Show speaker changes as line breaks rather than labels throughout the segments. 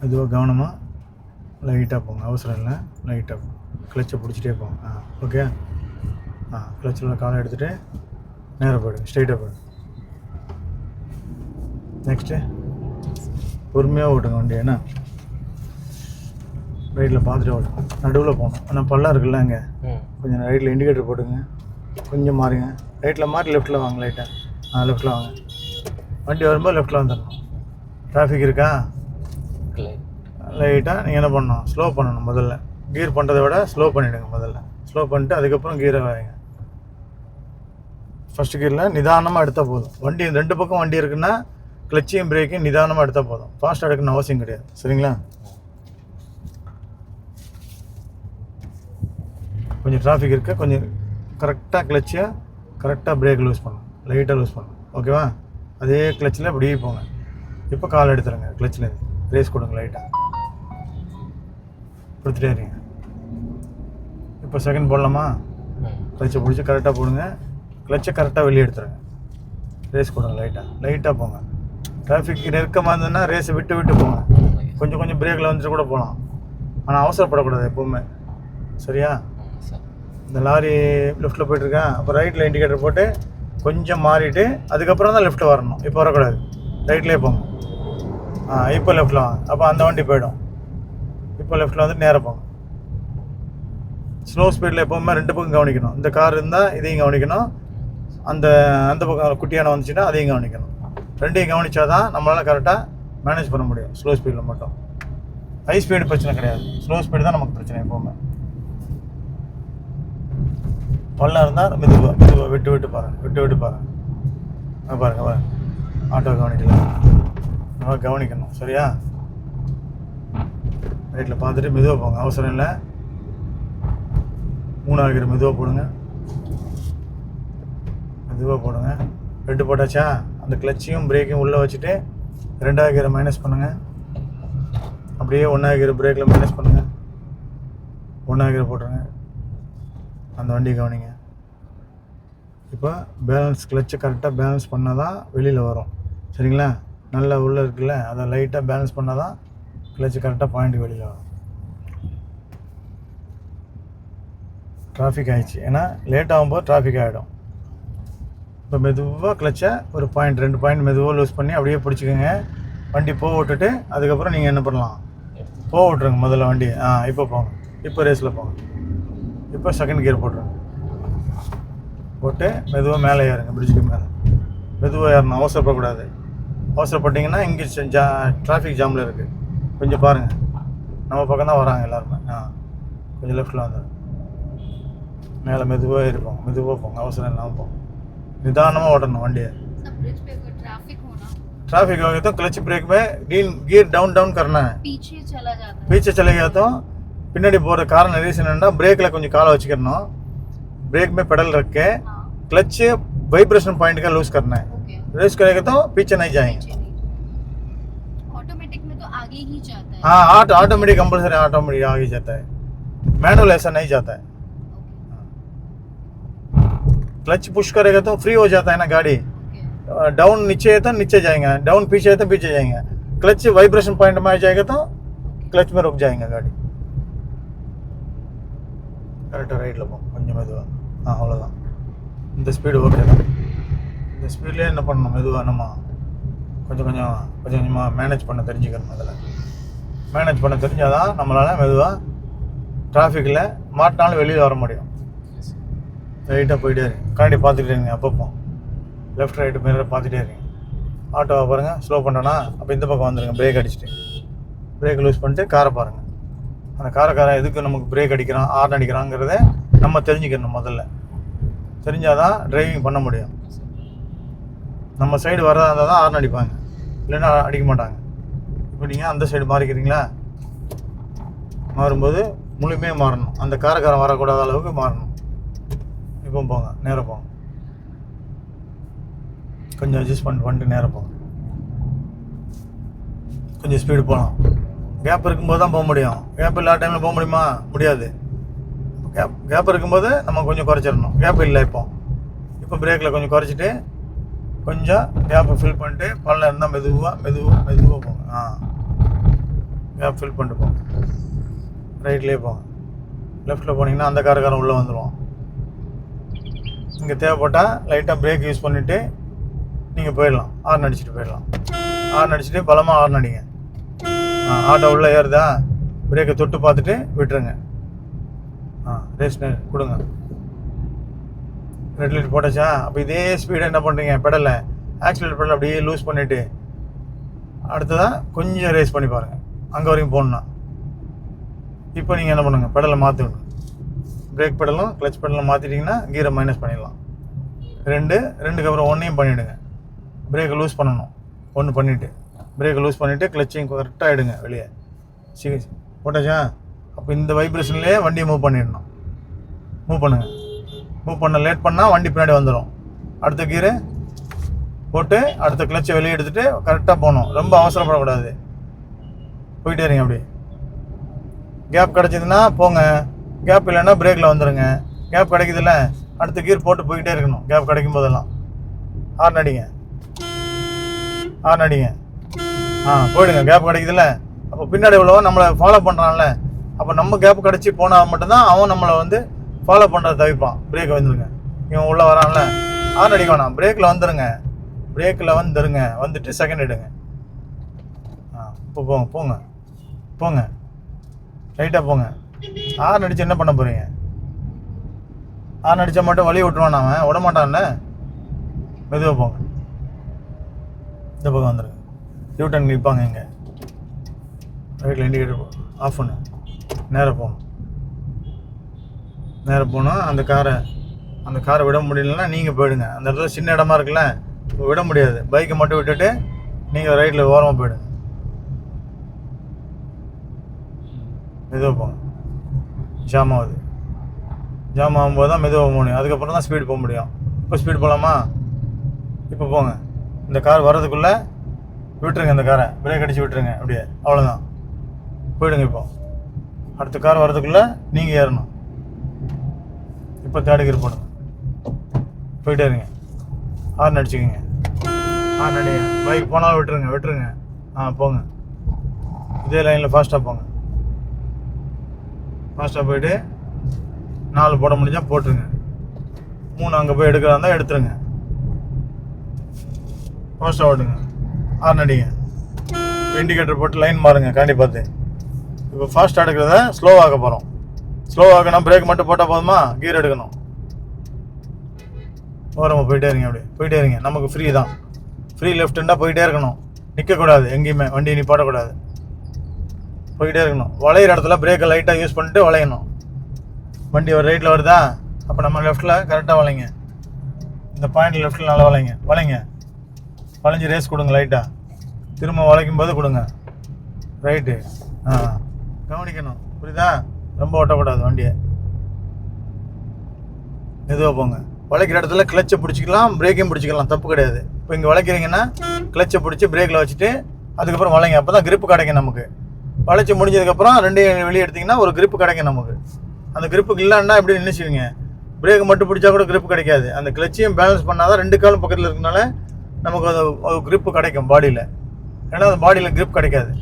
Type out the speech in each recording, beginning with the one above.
மெதுவாக கவனமாக லைட்டாக போங்க. அவசரம் இல்லை. லைட்டாக போங்க. கிளச்சை பிடிச்சிட்டே போங்க. ஆ ஓகே ஆ கிளச்சில் காலை எடுத்துகிட்டு நேராக போயிடுங்க. ஸ்ட்ரைட்டாக போயிடுங்க. நெக்ஸ்ட்டு பொறுமையாக ஓட்டுங்க வண்டி என்ன? ரைட்டில் பார்த்துட்டு ஓட்டுங்க நடுவில் போகணும் ஆனால் பள்ளம் இருக்குல்ல அங்கே. கொஞ்சம் ரைட்டில் இண்டிகேட்டர் போட்டுங்க கொஞ்சம் மாறுங்க. ரைட்டில் மாறி லெஃப்ட்டில் வாங்க லைட்டாக ஆ. லெஃப்ட்டில் வாங்க. வண்டி வரும்போது லெஃப்ட்டில் வந்துடணும். டிராஃபிக் இருக்கா? லைட்டாக நீங்கள் என்ன பண்ணணும்? ஸ்லோ பண்ணணும் முதல்ல. கீர் பண்ணுறதை விட ஸ்லோ பண்ணிவிடுங்க முதல்ல. ஸ்லோ பண்ணிட்டு அதுக்கப்புறம் கீரை வைங்க. ஃபஸ்ட் கீரில் நிதானமாக எடுத்தால் போதும். வண்டி ரெண்டு பக்கம் வண்டி இருக்குன்னா கிளச்சியும் பிரேக்கையும் நிதானமாக எடுத்தால் போதும். ஃபாஸ்ட்டாக எடுக்கணும்னு அவசியம் கிடையாது. சரிங்களா? கொஞ்சம் டிராஃபிக் இருக்குது கொஞ்சம் கரெக்டாக கிளச்சை கரெக்டாக பிரேக் லூஸ் பண்ணணும். லைட்டாக லூஸ் பண்ணணும். ஓகேவா அதே கிளச்சில் அப்படியே போங்க. இப்போ கால் எடுத்துருங்க. கிளச்சில் ரேஸ் கொடுங்க லைட்டாக கொடுத்துட்டே இருங்க. இப்போ செகண்ட் போடலாமா? கிளச்சை பிடிச்சி கரெக்டாக போடுங்க. கிளச்சை கரெக்டாக வெளியே எடுத்துருங்க. ரேஸ் கொடுங்க லைட்டாக லைட்டாக போங்க. டிராஃபிக் நெருக்கமாக இருந்ததுன்னா ரேஸை விட்டு விட்டு போங்க. கொஞ்சம் கொஞ்சம் பிரேக்கில் வந்துட்டு கூட போகலாம். ஆனால் அவசரப்படக்கூடாது எப்போவுமே. சரியா? இந்த லாரி லெஃப்ட்டில் போயிட்டுருக்கேன் அப்போ ரைட்டில் இண்டிகேட்டர் போட்டு கொஞ்சம் மாறிட்டு அதுக்கப்புறம் தான் லெஃப்ட்டு வரணும். இப்போ வரக்கூடாது. ரைட்லேயே போங்க. ஆ இப்போ லெஃப்ட்டில் வாங்க. அப்போ அந்த வண்டி போயிடும். இப்போ லெஃப்ட்டில் வந்து நேராக போங்க. ஸ்லோ ஸ்பீடில் எப்போவுமே ரெண்டு பக்கம் கவனிக்கணும். இந்த கார் இருந்தால் இதையும் கவனிக்கணும். அந்த அந்த பக்கம் குட்டியான வந்துச்சுன்னா அதையும் கவனிக்கணும். ரெண்டையும் கவனித்தா தான் நம்மளால் கரெக்டாக மேனேஜ் பண்ண முடியும். ஸ்லோ ஸ்பீடில் மட்டும். ஹை ஸ்பீடு பிரச்சனை கிடையாது. ஸ்லோ ஸ்பீடு தான் நமக்கு பிரச்சனை எப்போவுமே. பள்ளம் இருந்தால் மெதுவாக மெதுவாக விட்டு விட்டு பாருங்கள் விட்டு விட்டு பாருங்கள் பாருங்கள் பாருங்கள் ஆட்டோ கவனிக்கலாம் நம்ம கவனிக்கணும். சரியா? ரைட்டில் பார்த்துட்டு மெதுவாக போங்க. அவசரம் இல்லை. மூணாவது கீரை மெதுவாக போடுங்க. மெதுவாக போடுங்க. ரெண்டு போட்டாச்சா? அந்த கிளச்சையும் பிரேக்கையும் உள்ளே வச்சுட்டு ரெண்டாவது கீரை மைனஸ் பண்ணுங்கள் அப்படியே ஒன்றாவது கீரை பிரேக்கில் மைனஸ் பண்ணுங்கள் ஒன்றாவது கீரை போட்டுருங்க. அந்த வண்டி கவனிங்க. இப்போ பேலன்ஸ் கிளச்சை கரெக்டாக பேலன்ஸ் பண்ணால் தான் வெளியில் வரும். சரிங்களா? நல்லா உள்ளே இருக்குல்ல? அதை லைட்டாக பேலன்ஸ் பண்ணால் தான் கிளச்சு கரெக்டாக பாயிண்ட் வெளியில் வரும். டிராஃபிக் ஆகிடுச்சு ஏன்னா லேட் ஆகும்போது டிராஃபிக் ஆகிடும் இப்போ மெதுவாக கிளச்சை ஒரு பாயிண்ட் ரெண்டு பாயிண்ட் மெதுவாக லூஸ் பண்ணி அப்படியே பிடிச்சிக்கோங்க. வண்டி போக விட்டுட்டு அதுக்கப்புறம் நீங்கள் என்ன பண்ணலாம்? போக விட்ருங்க முதல்ல வண்டி. ஆ இப்போ போங்க. இப்போ ரேஸில் போங்க. இப்போ செகண்ட் கியர் போட்டுருங்க. போட்டு மெதுவாக மேலே ஏறுங்க பிரிட்ஜுக்கு மேலே. மெதுவாக ஏறணும். அவசரப்படக்கூடாது. அவசரப்பட்டீங்கன்னா இங்கே ஜா டிராஃபிக் ஜாமில் இருக்குது கொஞ்சம் பாருங்கள் நம்ம பக்கம் தான் வராங்க எல்லாருமே ஆ கொஞ்சம் லெஃப்ட்டில் வந்துடுங்க மேலே மெதுவாக இருப்போம் மெதுவாக போங்க அவசரம் இல்லாமல் போங்க நிதானமாக ஓட்டணும் வண்டியை
सब ब्रिज पे अगर ट्रैफिक हो ना
ट्रैफिक हो गया तो क्लच ब्रेक में गियर गियर डाउन डाउन करना है
पीछे चला जाता है
பீச்சை चले गया तो பின்னாடி போகிற காரணம் ரீசன் என்னன்னா பிரேக்கில் கொஞ்சம் காலை வச்சுக்கணும் ब्रेक में पेडल रख के
हाँ
क्लच वाइब्रेशन पॉइंट का लूज करना है
ओके
रेस करेगा तो पीछे नहीं जाएंगे
आगे ही जाता है
हाँ ऑटो ऑटोमेटिक कंपलसरी ऑटोमेटिक आगे जाता है मैनुअल ऐसा नहीं जाता है क्लच पुश करेगा तो फ्री हो जाता है ना गाड़ी
ओके
डाउन नीचे है तो नीचे जाएंगे डाउन पीछे है तो पीछे जाएंगे क्लच वाइब्रेशन पॉइंट में आ जाएगा तो क्लच में रुक जाएंगे गाड़ी கரெக்டாக ரைட்டில் போகும் கொஞ்சம் மெதுவாக ஆ அவ்வளோதான் இந்த ஸ்பீடு ஓகே தான் இந்த ஸ்பீட்லேயே என்ன பண்ணணும் மெதுவாக நம்ம கொஞ்சம் கொஞ்சம் கொஞ்சம் கொஞ்சமாக மேனேஜ் பண்ண தெரிஞ்சுக்கணும் அதில் மேனேஜ் பண்ண தெரிஞ்சால் தான் நம்மளால் மெதுவாக டிராஃபிக்கில் மாட்டினாலும் வெளியில் வர முடியும். ரைட்டாக போயிட்டே இருங்க கண்ணாடி பார்த்துட்டே இருங்க அப்பப்போ. லெஃப்ட் ரைட்டு மேலே பார்த்துட்டே இருங்க. ஆட்டோவை பாருங்கள் ஸ்லோ பண்ணோன்னா அப்போ இந்த பக்கம் வந்துடுங்க பிரேக் அடிச்சுட்டு. பிரேக் லூஸ் பண்ணிட்டு காரை பாருங்கள் அந்த காரக்காரன் எதுக்கு நமக்கு பிரேக் அடிக்கிறான் ஆர்ன் அடிக்கிறாங்கிறத நம்ம தெரிஞ்சுக்கணும் முதல்ல. தெரிஞ்சாதான் டிரைவிங் பண்ண முடியும். நம்ம சைடு வரதா இருந்தால் தான் ஆர்ன் அடிப்பாங்க. இல்லைன்னா அடிக்க மாட்டாங்க. இப்போ நீங்கள் அந்த சைடு மாறிக்கிறீங்களா? மாறும்போது முழுமையாக மாறணும். அந்த காரக்காரம் வரக்கூடாத அளவுக்கு மாறணும். இப்போ போங்க நேராக போங்க. கொஞ்சம் அட்ஜஸ்ட்மெண்ட் பண்ணிட்டு நேரம் போங்க. கொஞ்சம் ஸ்பீடு போகலாம் கேப் இருக்கும்போது தான் போக முடியும். கேப் இல்லாத டைமில் போக முடியுமா? முடியாது. கேப் கேப் இருக்கும்போது நம்ம கொஞ்சம் குறைச்சிடணும். கேப் இல்லை இப்போ. இப்போ பிரேக்கில் கொஞ்சம் குறைச்சிட்டு கொஞ்சம் கேப்பை ஃபில் பண்ணிட்டு பள்ளம் இருந்தால் மெதுவாக மெதுவாக மெதுவாக போங்க. ஆ. கேப் ஃபில் பண்ணிட்டு போங்க. ரைட்லேயே போங்க. லெஃப்ட்டில் போனீங்கன்னா அந்த காரக்காரன் உள்ளே வந்துடுவான் இங்கே தேவைப்பட்டால் லைட்டாக பிரேக் யூஸ் பண்ணிவிட்டு நீங்கள் போயிடலாம். ஹார்ன் அடிச்சுட்டு போயிடலாம். ஹார்ன் அடிச்சுட்டு பலமாக ஹார்ன் அடிங்க. ஆ ஆட்டோ உள்ளே ஏறுதா? பிரேக்கை தொட்டு பார்த்துட்டு விட்டுருங்க. ஆ ரேஷன் கொடுங்க. ரெட் லைட் போட்டாச்சா? அப்போ இதே ஸ்பீடை என்ன பண்ணுறீங்க பெடலை ஆக்சிலேட் பெடல் அப்படியே லூஸ் பண்ணிவிட்டு அடுத்ததாக கொஞ்சம் ரேஸ் பண்ணி பாருங்கள் அங்கே வரைக்கும் போகணுன்னா இப்போ நீங்கள் என்ன பண்ணுங்கள் பெடலை மாற்றிடணும் பிரேக் பெடலும் கிளச் பெடலும் மாற்றிட்டிங்கன்னா கீரை மைனஸ் பண்ணிடலாம். ரெண்டு ரெண்டுக்கு அப்புறம் ஒன்றையும் பண்ணிவிடுங்க பிரேக்கை லூஸ் பண்ணணும். ஒன்று பண்ணிவிட்டு பிரேக்கை லூஸ் பண்ணிவிட்டு கிளச்சையும் கரெக்டாக எடுங்க வெளியே. சரி போட்டாச்சா? அப்போ இந்த வைப்ரேஷன்லேயே வண்டியை மூவ் பண்ணிடணும். மூவ் பண்ணுங்கள் மூவ் பண்ண லேட் பண்ணால் வண்டி பின்னாடி வந்துடும் அடுத்த கீரு போட்டு அடுத்த கிளச்சை வெளியே எடுத்துகிட்டு கரெக்டாக போகணும். ரொம்ப அவசரப்படக்கூடாது. போயிட்டே இருங்க அப்படி கேப் கிடச்சிதுன்னா போங்க. கேப் இல்லைன்னா பிரேக்கில் வந்துடுங்க கேப் கிடைக்குதுல்ல அடுத்த கீர் போட்டு போய்கிட்டே இருக்கணும். கேப் கிடைக்கும் போதெல்லாம். ஹார்ன் அடிங்க. ஹார்ன் அடிங்க. ஆ போயிடுங்க. கேப் கிடைக்குதுல்ல. அப்போ பின்னாடி உள்ளவன் நம்மளை ஃபாலோ பண்ணுறான்ல அப்போ நம்ம கேப் கிடச்சி போனால் மட்டும்தான் அவன் நம்மளை வந்து ஃபாலோ பண்ணுறத தவிப்பான். பிரேக்கை வந்துருங்க. இவன் உள்ளே வரான்ல. ஹார்ன் அடிக்க வேணாம். பிரேக்கில் வந்துருங்க. பிரேக்கில் வந்துருங்க. வந்துட்டு செகண்ட் எடுங்க. ஆ இப்போ போங்க. போங்க. போங்க ரைட்டாக போங்க. ஹார்ன் அடிச்சு என்ன பண்ண போகிறீங்க ஹார்ன் அடித்தா மட்டும் வழி விட்டுருவான் அவன். விட மாட்டான்ல. மெதுவாக போங்க. இந்த பக்கம் வந்துருங்க. யூட்டன் நிற்பாங்க இங்கே. ரைட்டில் இண்டிகேட்டர் ஆஃப் பண்ணு. நேராக போகணும் நேராக போனால் அந்த காரை அந்த காரை விட முடியலன்னா நீங்கள் போயிடுங்க. அந்த இடத்துல சின்ன இடமா இருக்குல்ல விட முடியாது. பைக்கை மட்டும் விட்டுட்டு நீங்கள் ரைட்டில் ஓரமாக போயிடுங்க. மெதுவாக போங்க. ஜாம் ஆகுது. ஜாம் ஆகும்போது தான் மெதுவாக போக முடியும். அதுக்கப்புறம் தான் ஸ்பீடு போக முடியும். இப்போ ஸ்பீடு போகலாமா இப்போ போங்க. இந்த கார் வர்றதுக்குள்ளே விட்டுருங்க இந்த காரை பிரேக் அடித்து விட்டுருங்க. அப்படியே. அவ்வளோதான் போயிடுங்க இப்போ. அடுத்த கார் வர்றதுக்குள்ளே நீங்கள் ஏறணும். இப்போ தேர்ட் கியர் போயிட்டே இருங்க. ஹார்ன் அடிச்சுக்கோங்க. ஹார்ன் அடிங்க பைக் போனாலும் விட்டுருங்க விட்டுருங்க. ஆ போங்க. இதே லைனில் ஃபாஸ்ட்டாக போங்க. ஃபாஸ்ட்டாக போயிட்டு நாலு போட முடிஞ்சால் போட்டுருங்க. மூணு அங்கே போய் எடுக்கிறா இருந்தால் எடுத்துருங்க. ஃபாஸ்ட்டாக ஓட்டுங்க ஹார்ன் அடிங்க. இண்டிகேட்டர் போட்டு லைன் மாறுங்க கண்டிப்பாக இப்போ ஃபாஸ்ட்டாக எடுக்கிறத ஸ்லோவாக போகிறோம் ஸ்லோவாகனா பிரேக் மட்டும் போட்டால் போதுமா? கீர் எடுக்கணும். ஓரமாக போயிட்டே இருங்க அப்படியே. போயிட்டே இருங்க. நமக்கு ஃப்ரீ தான். ஃப்ரீ லெஃப்ட்டுன்னா போயிட்டே இருக்கணும். நிற்கக்கூடாது எங்கேயுமே. வண்டி போடக்கூடாது. போயிட்டே இருக்கணும். வளையிற இடத்துல பிரேக்கை லைட்டாக யூஸ் பண்ணிட்டு வளையணும். வண்டி ஒரு ரைட்டில் வருதா? அப்போ நம்ம லெஃப்ட்டில் கரெக்டாக வளைங்க. இந்த பாயிண்ட் லெஃப்ட்டில் நல்லா வளைங்க. வளைங்க. வளைஞ்சு ரேஸ் கொடுங்க லைட்டாக திரும்ப வளைக்கும் போது கொடுங்க. ரைட்டு ஆ. கவனிக்கணும். புரியுதா? ரொம்ப ஓட்டக்கூடாது வண்டியை. மெதுவாக போங்க. வளைக்கிற இடத்துல கிளச்சை பிடிச்சிக்கலாம் பிரேக்கையும் பிடிச்சிக்கலாம் தப்பு கிடையாது. இப்போ இங்கே வளைக்கிறீங்கன்னா கிளச்சை பிடிச்சி பிரேக்கில் வச்சுட்டு அதுக்கப்புறம் வளைங்க. அப்போ தான் கிரிப்பு கிடைக்கும் நமக்கு. வளைச்சி முடிஞ்சதுக்கப்புறம் ரெண்டையும் வெளியே எடுத்தீங்கன்னா ஒரு கிரிப்பு கிடைக்கும் நமக்கு. அந்த gripக்கு இல்லைன்னா எப்படி நினைச்சிக்கிங்க பிரேக் மட்டும் பிடிச்சா கூட grip கிடைக்காது. அந்த கிளச்சையும் பேலன்ஸ் பண்ணால் தான் ரெண்டு காலும் பக்கத்தில் இருக்கனால நமக்கு அது ஒரு கிடைக்கும் பாடியில் ஏன்னா அந்த பாடியில் கிரிப் கிடைக்காது.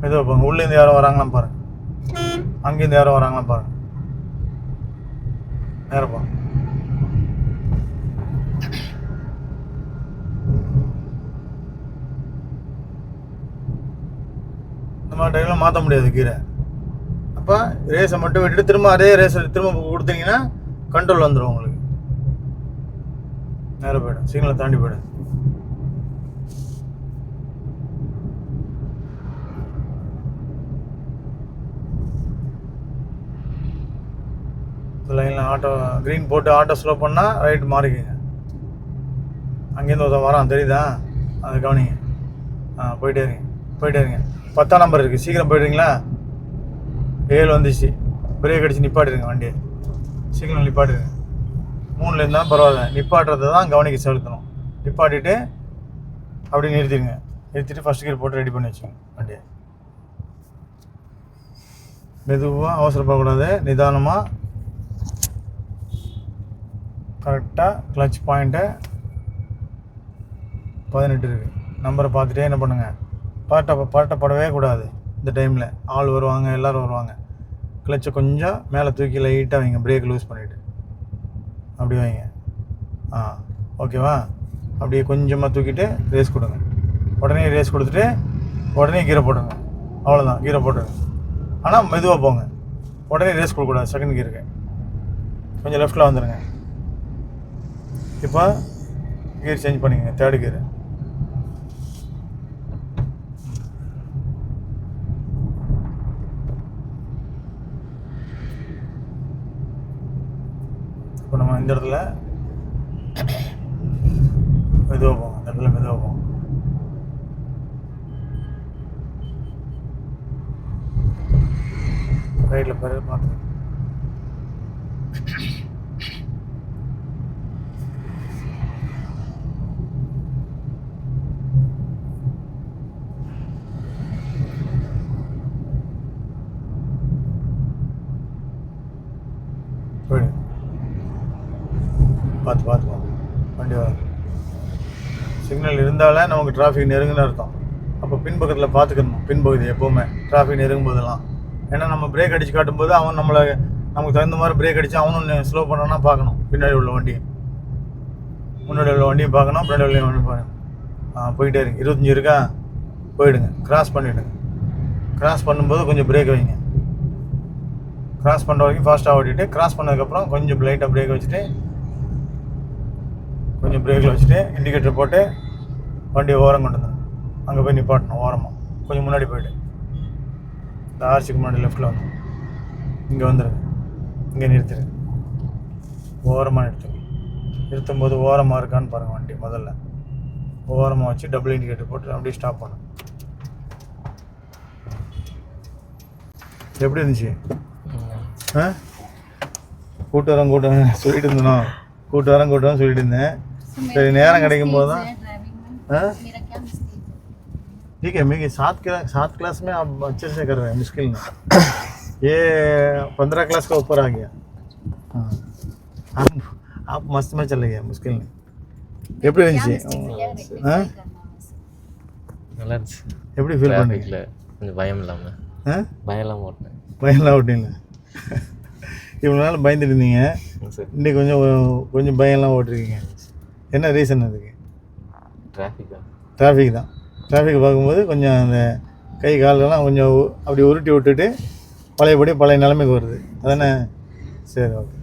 மெதுவாக போங்க. உள்ளேருந்து யாரும் வராங்களாம் பாருங்கள் அங்கேருந்து யாரும் வராங்களாம் பாருங்க. நேரப்பா இந்த மாதிரி டைம்ல மாற்ற முடியாது கீரை. அப்போ ரேஸை மட்டும் விட்டுட்டு திரும்ப அதே ரேஸை திரும்ப கொடுத்தீங்கன்னா கண்ட்ரோல் வந்துடும் உங்களுக்கு. நேரம் போயிடும் சிக்னலை தாண்டி போயிடும் இந்த லைனில் ஆட்டோ க்ரீன் போட்டு ஆட்டோ ஸ்லோ பண்ணால் ரைட் மாறிக்குங்க. அங்கேருந்து ஒருத்தன் வரான் தெரியுதா? அது கவனிங்க. ஆ போயிட்டே இருங்க. போயிட்டே இருங்க. பத்தாம் நம்பர் இருக்குது சீக்கிரம் போயிடுறீங்களா? ஏழு வந்துச்சு. பிரேக் அடித்து நிப்பாட்டிடுங்க வண்டியை. சீக்கிரம் நிப்பாட்டிருங்க மூணில் இருந்தாலும் பரவாயில்ல. நிப்பாட்டுறதை தான் கவனிக்க செலுத்தணும். நிப்பாட்டிட்டு அப்படியே நிறுத்திடுங்க. நிறுத்திட்டு ஃபஸ்ட் கியர் போட்டு ரெடி பண்ணி வச்சுக்கோங்க வண்டியை. மெதுவாக அவசரப்படக்கூடாது. நிதானமாக கரெக்டாக கிளச் பாயிண்ட்டை பதினெட்டு இருக்குது நம்பரை பார்த்துட்டே என்ன பண்ணுங்கள் பாட்டை பாட்டப்படவே கூடாது இந்த டைமில் ஆள் வருவாங்க எல்லோரும் வருவாங்க. கிளச்சை கொஞ்சம் மேலே தூக்கி லைட்டாக வைங்க. பிரேக் லூஸ் பண்ணிவிட்டு அப்படி வைங்க. ஆ ஓகேவா அப்படியே கொஞ்சமாக தூக்கிட்டு ரேஸ் கொடுங்க. உடனே ரேஸ் கொடுத்துட்டு உடனே கீரை போட்டுங்க அவ்வளோதான் கீரை போட்டுருங்க. ஆனால் மெதுவாக போங்க. உடனே ரேஸ் கொடுக்கக்கூடாது. செகண்ட் கீருக்கு கொஞ்சம் லெஃப்ட்டில் வந்துடுங்க இப்போ கியர் சேஞ்ச் பண்ணிக்கங்க தேர்டு கியர் இப்போ நம்ம இந்த இடத்துல மெதுவாக போவோம் இந்த இடத்துல மெதுவாக போவோம் ரைட்டில் பேர் பார்த்து போயிடு பார்த்து பார்த்து போ வண்டி வர சிக்னல் இருந்தாலே நமக்கு டிராஃபிக் நெருங்குன்னு அர்த்தம். அப்போ பின்பக்கத்தில் பார்த்துக்கணும் பின்பகுதி எப்போவுமே டிராஃபிக் நெருங்கும் போதெல்லாம் ஏன்னா நம்ம பிரேக் அடித்து காட்டும்போது அவன் நம்மளை நமக்கு தகுந்த மாதிரி பிரேக் அடித்து அவனும் ஸ்லோ பண்ணான்னா பார்க்கணும் பின்னாடி உள்ள வண்டியை. முன்னாடி உள்ள வண்டியும் பார்க்கணும் பின்னாடி உள்ள வண்டியும் பார்க்கணும் ஆ போயிட்டே இருங்க இருபத்தஞ்சி இருக்கா? போயிடுங்க. கிராஸ் பண்ணிவிடுங்க கிராஸ் பண்ணும்போது கொஞ்சம் பிரேக் வைங்க. கிராஸ் பண்ணுற வரைக்கும் ஃபாஸ்ட்டாக ஓட்டிட்டு கிராஸ் பண்ணதுக்கப்புறம் கொஞ்சம் லைட்டாக பிரேக் வச்சுட்டு கொஞ்சம் பிரேக்கில் வச்சுட்டு இண்டிகேட்டர் போட்டு வண்டியை ஓரம் கொண்டு வந்துடும் அங்கே போய் நிப்பாட்டணும் ஓரமாக கொஞ்சம் முன்னாடி போயிட்டு இந்த ஆர்ச்சிக்கு முன்னாடி லெஃப்ட்டில் வந்து இங்கே வந்துடுங்க இங்கே நிறுத்திடுங்க ஓரமாக நிறுத்துங்க. நிறுத்தும் போது ஓரமாக இருக்கான்னு பாருங்கள் வண்டி முதல்ல. ஓரமாக வச்சு டபுள் இண்டிகேட்டர் போட்டு அப்படியே ஸ்டாப் பண்ணும் எப்படி இருந்துச்சு? ஆ? கூட்டு வரேன் கூட்டு வரேன் சொல்லிட்டு இருந்தேனோ? கூட்டு வரேன் கூட்டு வரேன் சொல்லிட்டு இருந்தேன். சரி நேரம் கிடைக்கும் போது தான்
ड्राइविंग में
हाँ?
मेरा क्या मिस्टेक है
ठीक है मैं सात क्लास सात क्लास में आप अच्छे से कर रहे हैं मुश्किल में ये पंद्रह क्लास का ऊपर आ गया हाँ आप आप मस्त में चले गए मुश्किल में எப்படி
क्या
இருந்துச்சு
मिस्टेक है क्या
ஆ?
रेक्टिफाई करना है उसे
நல்லா இருந்துச்சு
எப்படி ஃபீல் பண்ணீங்க
டிராஃபிக்கில் கொஞ்சம் பயம் இல்லாமல்
ஆ
பயம் இல்லாமல் ஓட்டினேன்
பயம்லாம் ஓட்டிங்களா இவ்வளோ நாள் பயந்துட்டு இருந்தீங்க
சரி
இன்னைக்கு கொஞ்சம் கொஞ்சம் பயம்லாம் ஓட்டிருக்கீங்க என்ன ரீசன் அதுக்கு
டிராஃபிக் தான்.
டிராஃபிக் தான். டிராஃபிக் பார்க்கும்போது கொஞ்சம் அந்த கை காலெல்லாம் கொஞ்சம் அப்படி உருட்டி விட்டுட்டு பழையபடி பழைய நிலைமைக்கு வருது. அதானே? சரி ஓகே